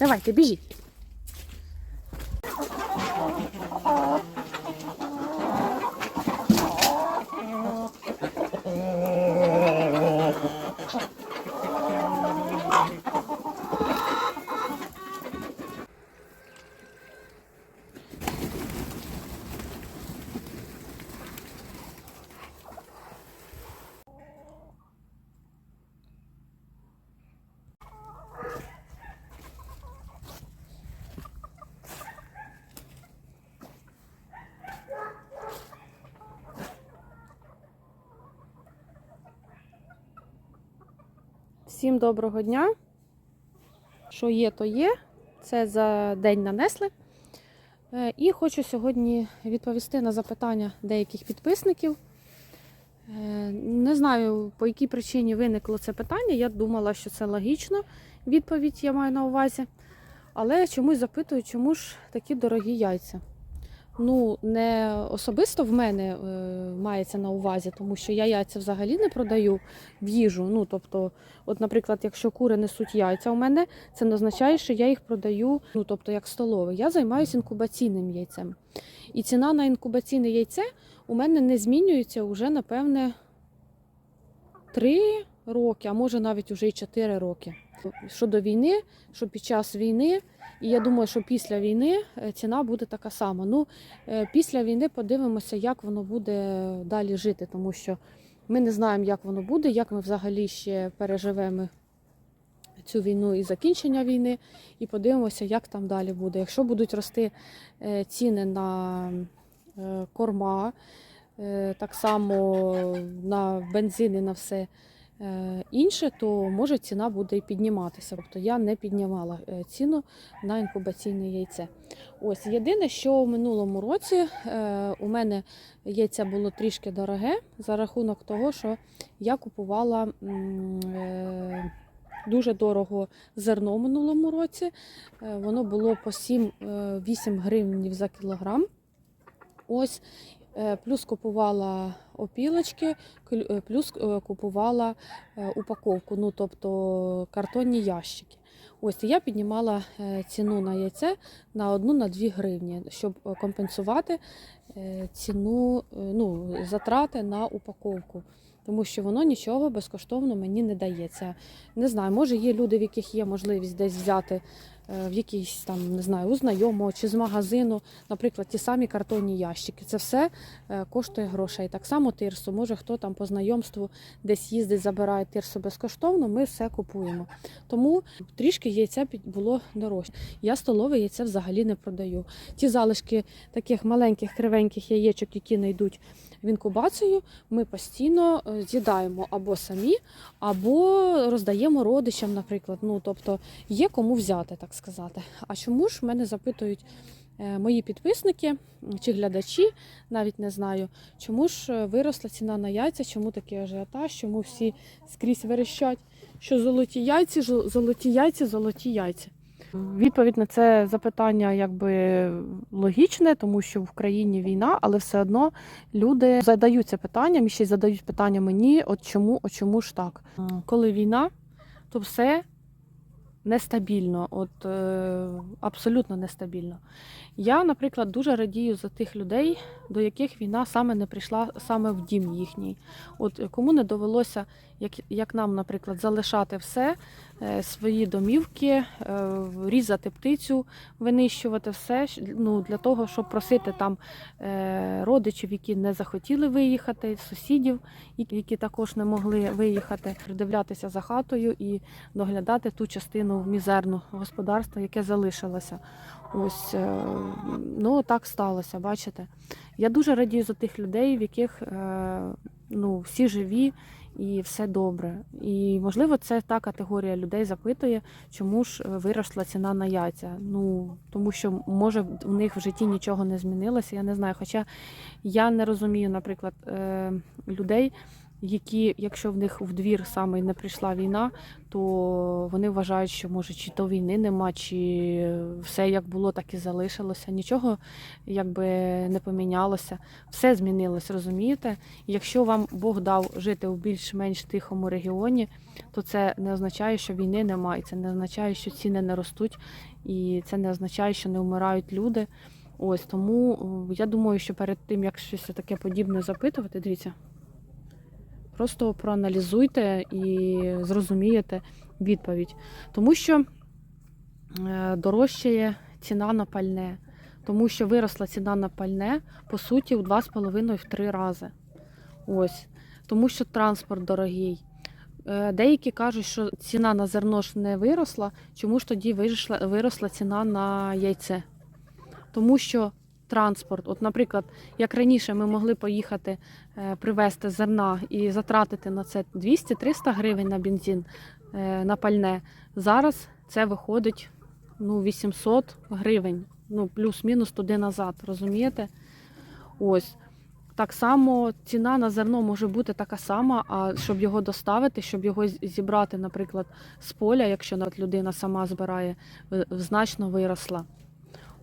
Давайте, біжіть. Всім доброго дня. Що є, то є. Це за день нанесли. Е, І хочу сьогодні відповісти на запитання деяких підписників. Е, Не знаю, по якій причині виникло це питання. Я думала, що це логічно. Відповідь я маю на увазі. Але чомусь запитую, чому ж такі дорогі яйця. Ну, не особисто в мене е, мається на увазі, тому що я яйця взагалі не продаю в їжу. Ну, тобто, от, наприклад, якщо кури несуть яйця у мене, це не означає, що я їх продаю, ну тобто як столове. Я займаюся інкубаційним яйцем. І ціна на інкубаційне яйце у мене не змінюється вже, напевне, 3 роки, а може навіть уже й 4 роки. Що до війни, що під час війни, і я думаю, що після війни е, ціна буде така сама. Ну, е, після війни подивимося, як воно буде далі жити, тому що ми не знаємо, як воно буде, як ми взагалі ще переживемо цю війну і закінчення війни, і подивимося, як там далі буде. Якщо будуть рости е, ціни на корма, так само на бензин і на все інше, то може ціна буде і підніматися. Тобто я не піднімала е, ціну на інкубаційне яйце. Ось єдине, що в минулому році е, у мене яйця було трішки дороге за рахунок того, що я купувала е, дуже дорого зерно в минулому році. Е, Воно було по 7-8 гривень за кілограм. Ось. Е, Плюс купувала опілочки, е, плюс е, купувала е, упаковку, ну тобто картонні ящики. Ось я піднімала ціну на яйце на 1-2 гривні, щоб компенсувати ціну, ну, затрати на упаковку. Тому що воно нічого безкоштовно мені не дається. Не знаю, може є люди, в яких є можливість десь взяти в якийсь там, не знаю, у знайомого чи з магазину, наприклад, ті самі картонні ящики. Це все е, коштує грошей. Так само тирсу. Може хто там по знайомству десь їздить, забирає тирсу безкоштовно, ми все купуємо. Тому трішки яйця було дорожче. Я столове яйце взагалі не продаю. Ті залишки таких маленьких кривеньких яєчок, які не йдуть в інкубацію, ми постійно е, з'їдаємо або самі, або роздаємо родичам, наприклад. Ну, тобто є кому взяти, так сказати. А чому ж мене запитують е, мої підписники чи глядачі, навіть не знаю, чому ж е, виросла ціна на яйця, чому такий ажіотаж, чому всі скрізь верещать, що золоті яйці, золоті яйці, золоті яйця. Відповідь на це запитання якби логічне, тому що в країні війна, але все одно люди задаються питанням і ще й задають питання мені: от чому, от чому ж так? Коли війна, то все нестабільно, от е, абсолютно нестабільно. Я, наприклад, дуже радію за тих людей, до яких війна саме не прийшла саме в дім їхній. От е, кому не довелося, як, як нам, наприклад, залишати все, е, свої домівки, е, різати птицю, винищувати все ну, для того, щоб просити там родичів, які не захотіли виїхати, сусідів, які також не могли виїхати, придивлятися за хатою і доглядати ту частину мізерну господарства, яке залишилося. Ось ну так сталося, бачите. Я дуже радію за тих людей, в яких е, ну, всі живі і все добре. І можливо, це та категорія людей запитує, чому ж е, виросла ціна на яйця. Ну тому що може у них в житті нічого не змінилося. Я не знаю. Хоча я не розумію, наприклад, е, людей, які, якщо в них в двір саме не прийшла війна, то вони вважають, що може чи то війни нема, чи все як було, так і залишилося. Нічого якби не помінялося. Все змінилось, розумієте? Якщо вам Бог дав жити в більш-менш тихому регіоні, то це не означає, що війни немає, це не означає, що ціни не ростуть, і це не означає, що не вмирають люди. Ось тому я думаю, що перед тим, як щось таке подібне запитувати, дивіться, просто проаналізуйте і зрозумієте відповідь. Тому що е, дорожчає ціна на пальне, тому що виросла ціна на пальне, по суті, у 2,5-3 рази. Ось. Тому що транспорт дорогий. Е, Деякі кажуть, що ціна на зерно ж не виросла, чому ж тоді виросла, ціна на яйце? Тому що транспорт, от, наприклад, як раніше ми могли поїхати е, привезти зерна і затратити на це 200-300 гривень на бензин, е, на пальне, зараз це виходить ну, 800 гривень, ну, плюс-мінус туди назад, розумієте? Ось. Так само ціна на зерно може бути така сама, а щоб його доставити, щоб його зібрати, наприклад, з поля, якщо людина сама збирає, е, значно виросла.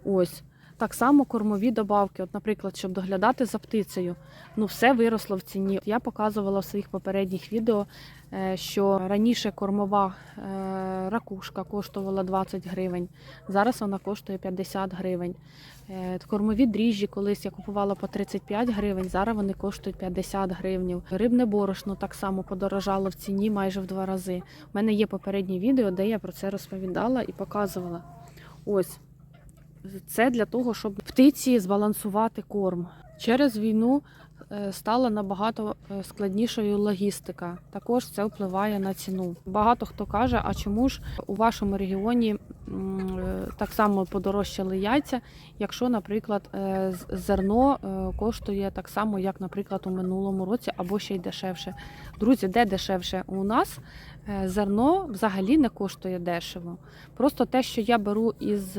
Ось. Так само кормові добавки. От, наприклад, щоб доглядати за птицею, ну все виросло в ціні. Я показувала в своїх попередніх відео, е, що раніше кормова е, ракушка коштувала 20 гривень, зараз вона коштує 50 гривень. Е, Кормові дріжджі колись я купувала по 35 гривень, зараз вони коштують 50 гривень. Рибне борошно так само подорожало в ціні майже в два рази. У мене є попереднє відео, де я про це розповідала і показувала. Ось це для того, щоб птиці збалансувати корм. Через війну е, стала набагато е, складнішою логістика. Також це впливає на ціну. Багато хто каже, а чому ж у вашому регіоні е, так само подорожчали яйця, якщо, наприклад, зерно коштує так само, як, наприклад, у минулому році, або ще й дешевше. Друзі, де дешевше? У нас зерно взагалі не коштує дешево. Просто те, що я беру із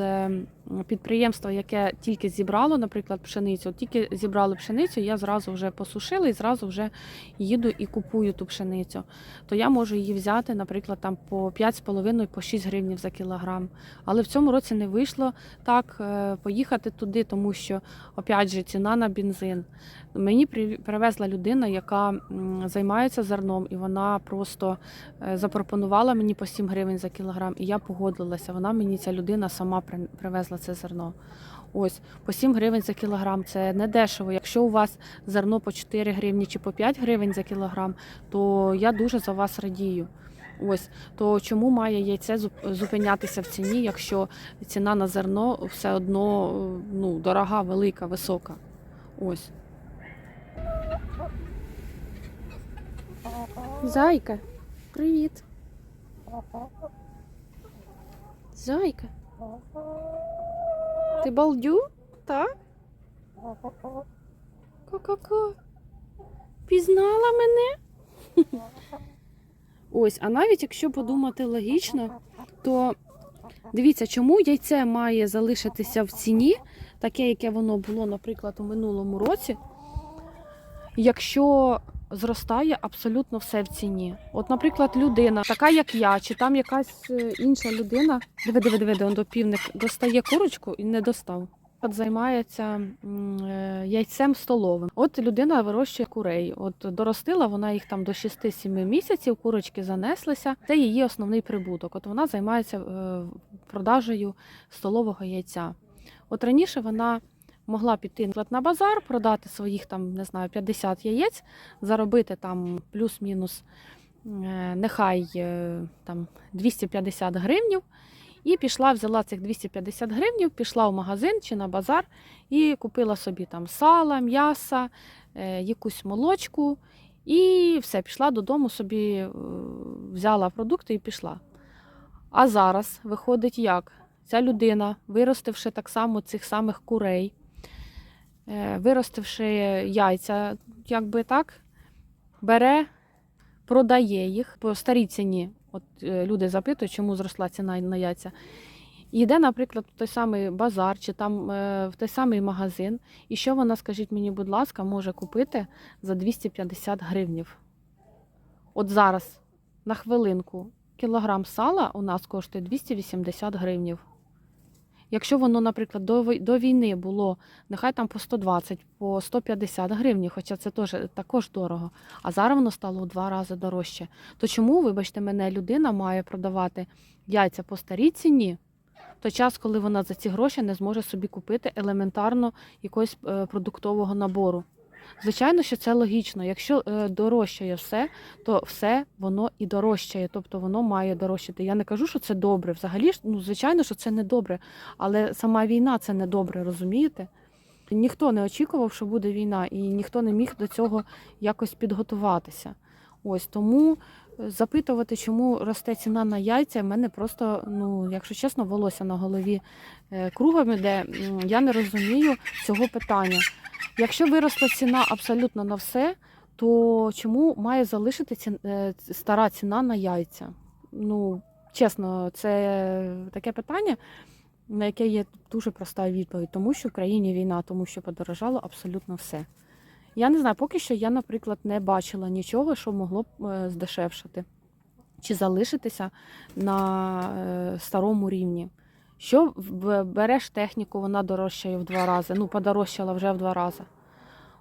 підприємства, яке тільки зібрало, наприклад, пшеницю, тільки зібрали пшеницю, я зразу вже посушила і зразу вже їду і купую ту пшеницю. То я можу її взяти, наприклад, там по 5,5 по 6 гривень за кілограм. Але в цьому році не вийшло так е, поїхати туди, тому що опять же ціна на бензин. Мені привезла людина, яка займається зерном, і вона просто е, запропонувала мені по 7 гривень за кілограм, і я погодилася. Вона мені ця людина сама при- це зерно. Ось по 7 гривень за кілограм це не дешево. Якщо у вас зерно по 4 гривні чи по 5 гривень за кілограм, то я дуже за вас радію. Ось то чому має яйце зупинятися в ціні, якщо ціна на зерно все одно ну, дорога, велика, висока. Ось. Зайка, привіт. Зайка. Ти балдю? Так? Ко-ко-ко. Пізнала мене? Ось, а навіть якщо подумати логічно, то дивіться, чому яйце має залишитися в ціні, таке, яке воно було, наприклад, у минулому році, якщо зростає абсолютно все в ціні. От, наприклад, людина, така як я, чи там якась е, інша людина, диви, диви, диви, де півник достає курочку і не достав. От займається е, яйцем столовим. От людина вирощує курей. От доростила вона їх там до 6-7 місяців, курочки занеслися. Це її основний прибуток. От вона займається е, продажею столового яйця. От раніше вона могла піти наприклад, на базар, продати своїх там, не знаю, 50 яєць, заробити там плюс-мінус, е, нехай е, там 250 гривнів. І пішла, взяла цих 250 гривнів, пішла в магазин чи на базар і купила собі там сала, м'яса, е, якусь молочку. І все, пішла додому, собі взяла продукти і пішла. А зараз виходить як? Ця людина, виростивши так само цих самих курей, виростивши яйця, якби так, бере, продає їх по старій ціні. От е, люди запитують, чому зросла ціна на яйця. Йде, наприклад, в той самий базар чи там е, в той самий магазин. І що вона, скажіть мені, будь ласка, може купити за 250 гривнів? От зараз, на хвилинку, кілограм сала у нас коштує 280 гривнів. Якщо воно, наприклад, до, війни було нехай там по 120, по 150 гривень, хоча це теж, також дорого, а зараз воно стало у два рази дорожче, то чому, вибачте мене, людина має продавати яйця по старій ціні, в той час, коли вона за ці гроші не зможе собі купити елементарно якогось е, продуктового набору? Звичайно, що це логічно. Якщо е, дорожчає все, то все воно і дорожчає, тобто воно має дорожчати. Я не кажу, що це добре. Взагалі ну звичайно, що це не добре, але сама війна це не добре, розумієте? Ніхто не очікував, що буде війна, і ніхто не міг до цього якось підготуватися. Ось тому запитувати, чому росте ціна на яйця, в мене просто, ну, якщо чесно, волосся на голові е, кругом іде. Я не розумію цього питання. Якщо виросла ціна абсолютно на все, то чому має залишити ці, е, стара ціна на яйця? Ну, чесно, це таке питання, на яке є дуже проста відповідь, тому що в країні війна, тому що подорожало абсолютно все. Я не знаю, поки що я, наприклад, не бачила нічого, що могло б е, здешевшати чи залишитися на е, старому рівні. Що береш техніку, вона дорожчає в два рази. Ну, подорожчала вже в два рази.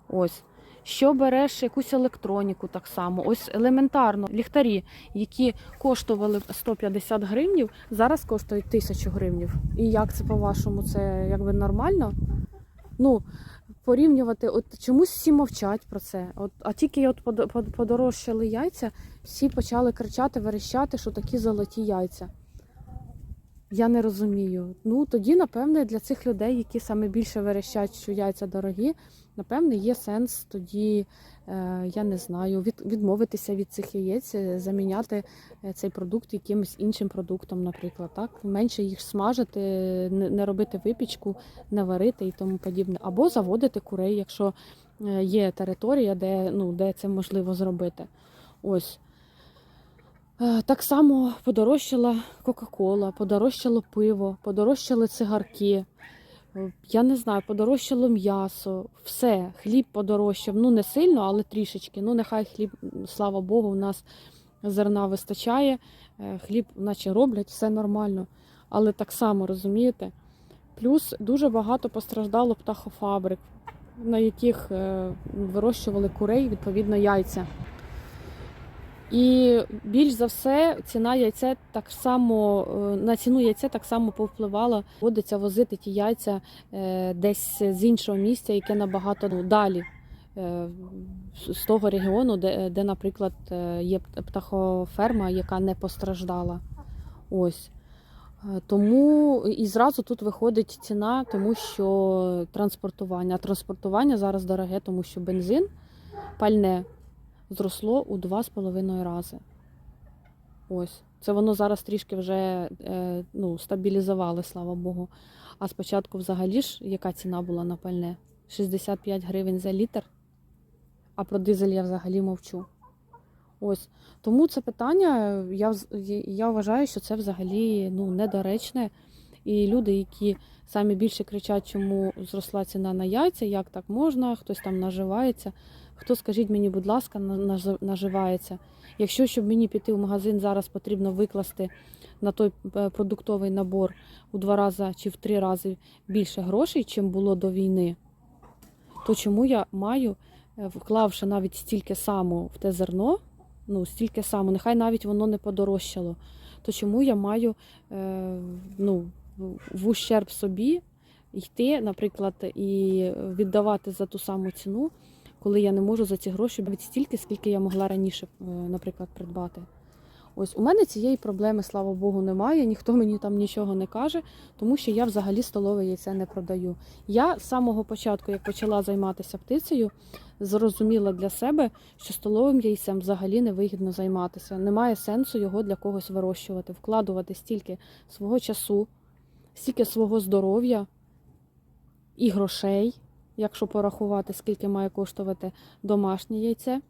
Ось. Що береш якусь електроніку так само. Ось елементарно ліхтарі, які коштували 150 гривнів, зараз коштують 1000 гривнів. І як це по-вашому? Це якби нормально? Ну, порівнювати, от чомусь всі мовчать про це. От, а тільки от подо- под- подорожчали яйця, всі почали кричати, верещати, що такі золоті яйця. Я не розумію. Ну тоді, напевне, для цих людей, які саме більше верещать, що яйця дорогі, напевне, є сенс тоді, е, я не знаю, від, відмовитися від цих яєць, е, заміняти е, цей продукт якимось іншим продуктом, наприклад, так менше їх смажити, не, робити випічку, не варити і тому подібне, або заводити курей, якщо є територія, де, ну, де це можливо зробити. Ось. Е, Так само подорожчала Кока-Кола, подорожчало пиво, подорожчали цигарки. Е, Я не знаю, подорожчало м'ясо, все, хліб подорожчав. Ну не сильно, але трішечки. Ну нехай хліб, слава Богу, у нас зерна вистачає, е, хліб, наче роблять, все нормально. Але так само розумієте. Плюс дуже багато постраждало птахофабрик, на яких вирощували курей, відповідно, яйця. І більш за все ціна яйця так само е, на ціну яйця так само повпливала. Доводиться возити ті яйця е, десь з іншого місця, яке набагато ну, далі. е, З того регіону, де, де, наприклад, є птахоферма, яка не постраждала. Ось. Тому і зразу тут виходить ціна, тому що транспортування. А транспортування зараз дороге, тому що бензин, пальне зросло у 2,5 рази. Ось. Це воно зараз трішки вже е, ну, стабілізували, слава Богу. А спочатку взагалі ж яка ціна була на пальне? 65 гривень за літр. А про дизель я взагалі мовчу. Ось. Тому це питання, я, я вважаю, що це взагалі ну, недоречне. І люди, які самі більше кричать, чому зросла ціна на яйця, як так можна, хтось там наживається. Хто, скажіть мені, будь ласка, наживається? Якщо щоб мені піти в магазин, зараз потрібно викласти на той е, продуктовий набор у два рази чи в три рази більше грошей, чим було до війни, то чому я маю, е, вклавши навіть стільки само в те зерно, ну стільки само, нехай навіть воно не подорожчало, то чому я маю е, ну, в ущерб собі йти, наприклад, і віддавати за ту саму ціну, коли я не можу за ці гроші навіть стільки, скільки я могла раніше, е, наприклад, придбати. Ось у мене цієї проблеми, слава Богу, немає. Ніхто мені там нічого не каже, тому що я взагалі столове яйце не продаю. Я з самого початку, як почала займатися птицею, зрозуміла для себе, що столовим яйцем взагалі не вигідно займатися. Немає сенсу його для когось вирощувати, вкладувати стільки свого часу, стільки свого здоров'я і грошей, якщо порахувати, скільки має коштувати домашнє яйце,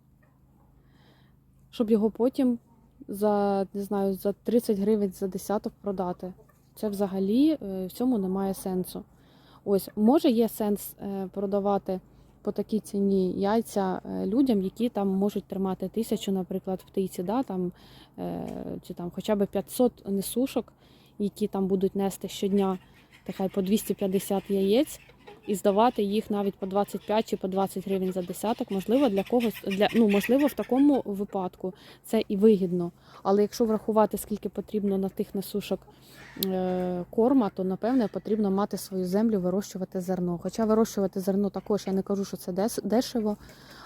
щоб його потім за не знаю, за 30 гривень за десяток продати. Це взагалі е, в цьому немає сенсу. Ось, може, є сенс е, продавати по такій ціні яйця е, людям, які там можуть тримати тисячу, наприклад, птиці, да, там, чи там хоча б 500 несушок, які там будуть нести щодня, нехай по 250 яєць. І здавати їх навіть по 25 чи по 20 гривень за десяток, можливо, для когось для ну можливо в такому випадку це і вигідно. Але якщо врахувати, скільки потрібно на тих несушок е, корма, то напевне потрібно мати свою землю, вирощувати зерно. Хоча вирощувати зерно також я не кажу, що це дешево,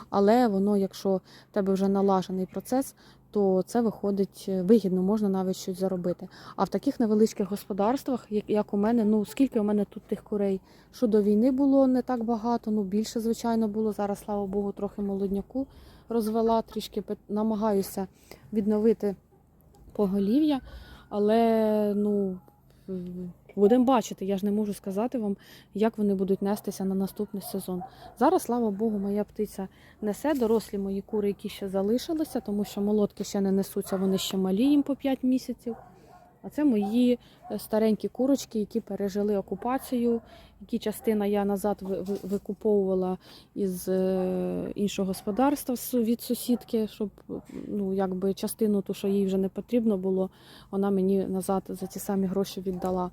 але воно, якщо в тебе вже налажений процес, то це виходить е, вигідно, можна навіть щось заробити. А в таких невеличких господарствах, як, у мене, ну скільки у мене тут тих курей, що до війни було не так багато, ну більше, звичайно, було. Зараз, слава Богу, трохи молодняку розвела, трішки намагаюся відновити поголів'я, але ну. Будемо бачити, я ж не можу сказати вам, як вони будуть нестися на наступний сезон. Зараз, слава Богу, моя птиця несе дорослі мої кури, які ще залишилися, тому що молодки ще не несуться, вони ще малі їм по 5 місяців. А це мої е, старенькі курочки, які пережили окупацію, які частина я назад ви- ви- викуповувала із е, іншого господарства від сусідки, щоб ну, якби частину, ту, що їй вже не потрібно було, вона мені назад за ті самі гроші віддала.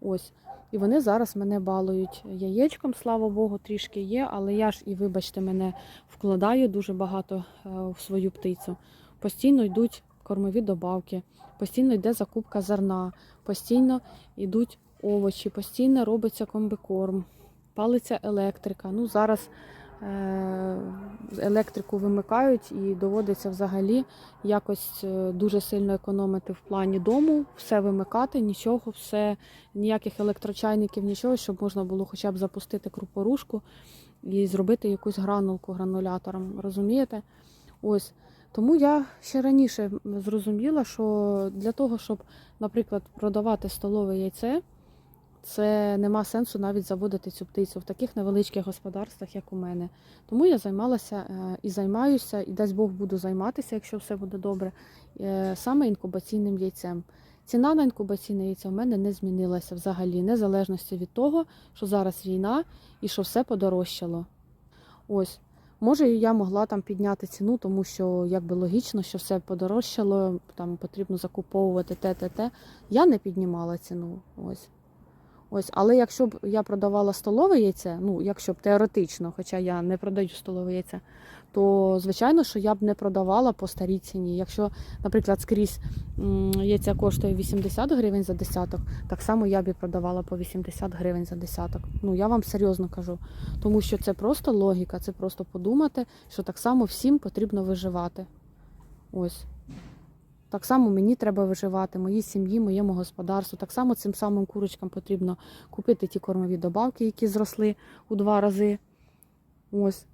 Ось. І вони зараз мене балують яєчком, слава Богу, трішки є, але я ж і, вибачте, мене вкладаю дуже багато е, в свою птицю. Постійно йдуть кормові добавки, постійно йде закупка зерна, постійно йдуть овочі, постійно робиться комбикорм, палиться електрика. Ну, зараз електрику вимикають і доводиться взагалі якось е, дуже сильно економити в плані дому, все вимикати, нічого, все, ніяких електрочайників, нічого, щоб можна було хоча б запустити крупорушку і зробити якусь гранулку гранулятором. Розумієте? Ось. Тому я ще раніше зрозуміла, що для того, щоб, наприклад, продавати столове яйце, це нема сенсу навіть заводити цю птицю в таких невеличких господарствах, як у мене. Тому я займалася е, і займаюся, і дасть Бог буду займатися, якщо все буде добре, е, саме інкубаційним яйцем. Ціна на інкубаційне яйце в мене не змінилася взагалі, незалежності від того, що зараз війна і що все подорожчало. Ось. Може, я могла там підняти ціну, тому що якби логічно, що все подорожчало, там потрібно закуповувати те, те, те. Я не піднімала ціну. Ось. Ось, але якщо б я продавала столове яйце, ну якщо б теоретично, хоча я не продаю столове яйце, то звичайно, що я б не продавала по старій ціні. Якщо, наприклад, скрізь яйця коштує 80 гривень за десяток, так само я б і продавала по 80 гривень за десяток. Ну я вам серйозно кажу, тому що це просто логіка, це просто подумати, що так само всім потрібно виживати. Ось. Так само мені треба виживати, моїй сім'ї, моєму господарству. Так само цим самим курочкам потрібно купити ті кормові добавки, які зросли у два рази. Ось.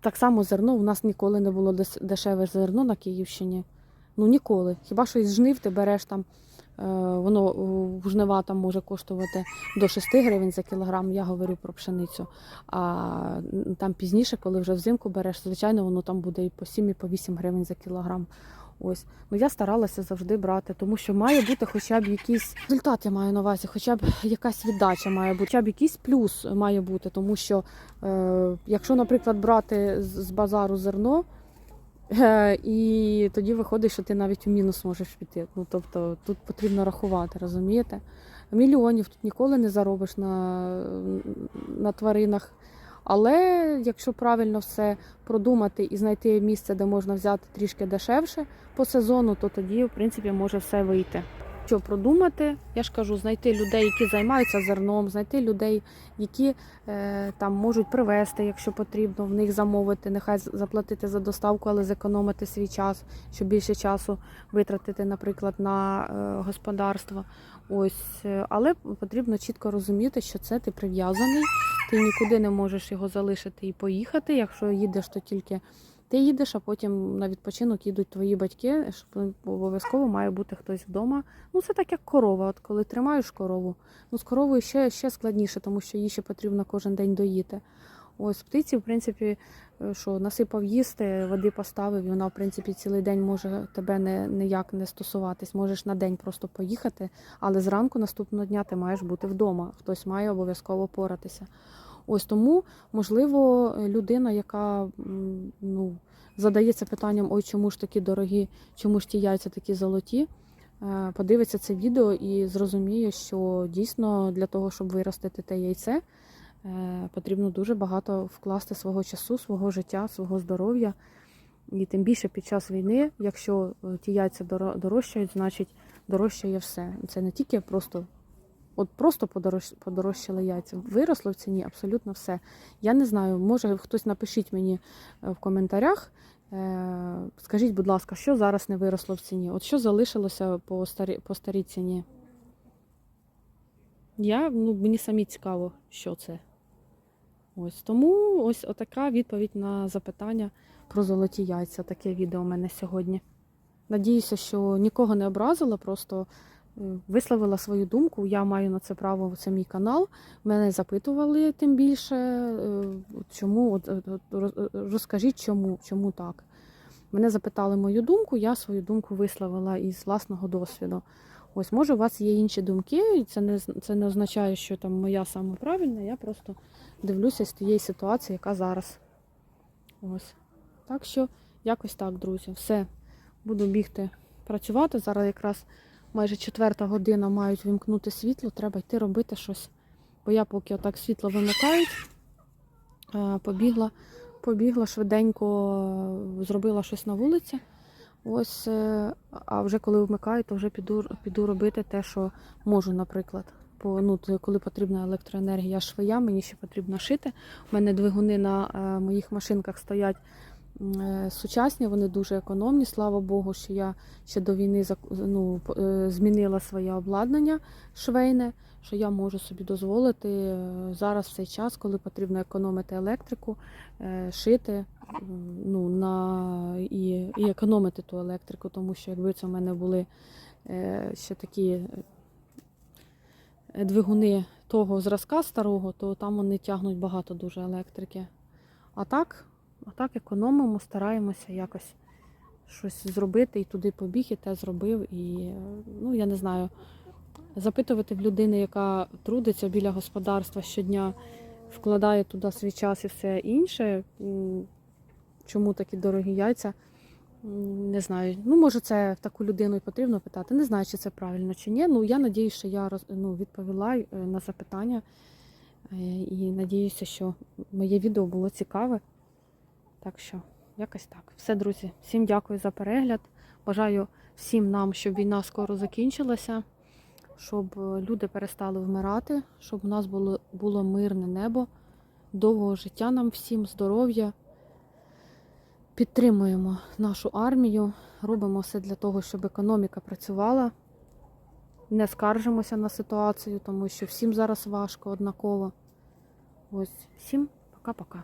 Так само зерно. У нас ніколи не було дешеве зерно на Київщині. Ну ніколи. Хіба що із жнив ти береш там, воно е, в жнива там може коштувати до 6 гривень за кілограм, я говорю про пшеницю. А там пізніше, коли вже взимку береш, звичайно, воно там буде і по 7, і по 8 гривень за кілограм. Ось. Ну я старалася завжди брати, тому що має бути хоча б якийсь результат, я маю на увазі, хоча б якась віддача має бути, хоча б якийсь плюс має бути, тому що е, якщо, наприклад, брати з базару зерно, е, і тоді виходить, що ти навіть у мінус можеш піти. Ну тобто тут потрібно рахувати, розумієте? Мільйонів тут ніколи не заробиш на, на тваринах. Але якщо правильно все продумати і знайти місце, де можна взяти трішки дешевше по сезону, то тоді, в принципі, може все вийти. Що продумати, я ж кажу, знайти людей, які займаються зерном, знайти людей, які е, там можуть привезти, якщо потрібно, в них замовити, нехай заплатити за доставку, але зекономити свій час, щоб більше часу витратити, наприклад, на е, господарство. Ось, е, але потрібно чітко розуміти, що це ти прив'язаний, ти нікуди не можеш його залишити і поїхати. Якщо їдеш, то тільки ти їдеш, а потім на відпочинок їдуть твої батьки, щоб обов'язково має бути хтось вдома. Ну це так як корова. От коли тримаєш корову, ну з коровою ще, ще складніше, тому що їй ще потрібно кожен день доїти. Ось птиці, в принципі, е, що насипав їсти, води поставив, і вона, в принципі, цілий день може тебе не, ніяк не стосуватись. Можеш на день просто поїхати, але зранку наступного дня ти маєш бути вдома. Хтось має обов'язково поратися. Ось тому, можливо, людина, яка ну, задається питанням, ой, чому ж такі дорогі, чому ж ті яйця такі золоті, е, подивиться це відео і зрозуміє, що дійсно для того, щоб виростити те яйце, е, потрібно дуже багато вкласти свого часу, свого життя, свого здоров'я. І тим більше під час війни, якщо е, ті яйця доро- дорожчають, значить дорожчає все. Це не тільки просто, от просто подорож, подорожчали яйця. Виросло в ціні абсолютно все. Я не знаю, може хтось напишіть мені е, в коментарях. е, Скажіть, будь ласка, що зараз не виросло в ціні? От що залишилося по старій, по старій ціні? Я, ну, мені самі цікаво, що це. Ось тому ось отака відповідь на запитання про золоті яйця. Таке відео у мене сьогодні. Надіюся, що нікого не образила, просто висловила свою думку. Я маю на це право, це мій канал. Мене запитували тим більше, е, чому, от, розкажіть, чому, чому так. Мене запитали мою думку, я свою думку висловила із власного досвіду. Ось, може, у вас є інші думки, і це не, це не означає, що там моя саме правильна, я просто дивлюся з тієї ситуації, яка зараз. Ось. Так що, якось так, друзі. Все. Буду бігти працювати. Зараз якраз майже четверта година мають вимкнути світло, треба йти робити щось. Бо я поки отак світло вимикають, е, побігла, побігла швиденько, е, зробила щось на вулиці. Ось, е, а вже коли вмикають, то вже піду, піду робити те, що можу, наприклад. Бо ну, коли потрібна електроенергія швея, мені ще потрібно шити. У мене двигуни на моїх машинках стоять сучасні, вони дуже економні. Слава Богу, що я ще до війни ну, е, змінила своє обладнання швейне, що я можу собі дозволити е, зараз в цей час, коли потрібно економити електрику, е, шити ну, на, і, і економити ту електрику, тому що якби це в мене були е, ще такі е, двигуни того зразка старого, то там вони тягнуть багато дуже електрики. А так, а так економимо, стараємося якось щось зробити і туди побіг, і те зробив. І ну я не знаю, запитувати в людини, яка трудиться біля господарства щодня, вкладає туди свій час і все інше. Чому такі дорогі яйця? Не знаю. Ну, може, це таку людину і потрібно питати. Не знаю, чи це правильно чи ні. Ну, я надіюся, що я ну, відповіла е, на запитання. Е, І надіюся, що моє відео було цікаве. Так що, якось так. Все, друзі, всім дякую за перегляд. Бажаю всім нам, щоб війна скоро закінчилася, щоб е, люди перестали вмирати, щоб у нас було, було мирне небо, довгого життя нам всім, здоров'я. Підтримуємо нашу армію, робимо все для того, щоб економіка працювала. Не скаржимося на ситуацію, тому що всім зараз важко однаково. Ось, всім пока-пока.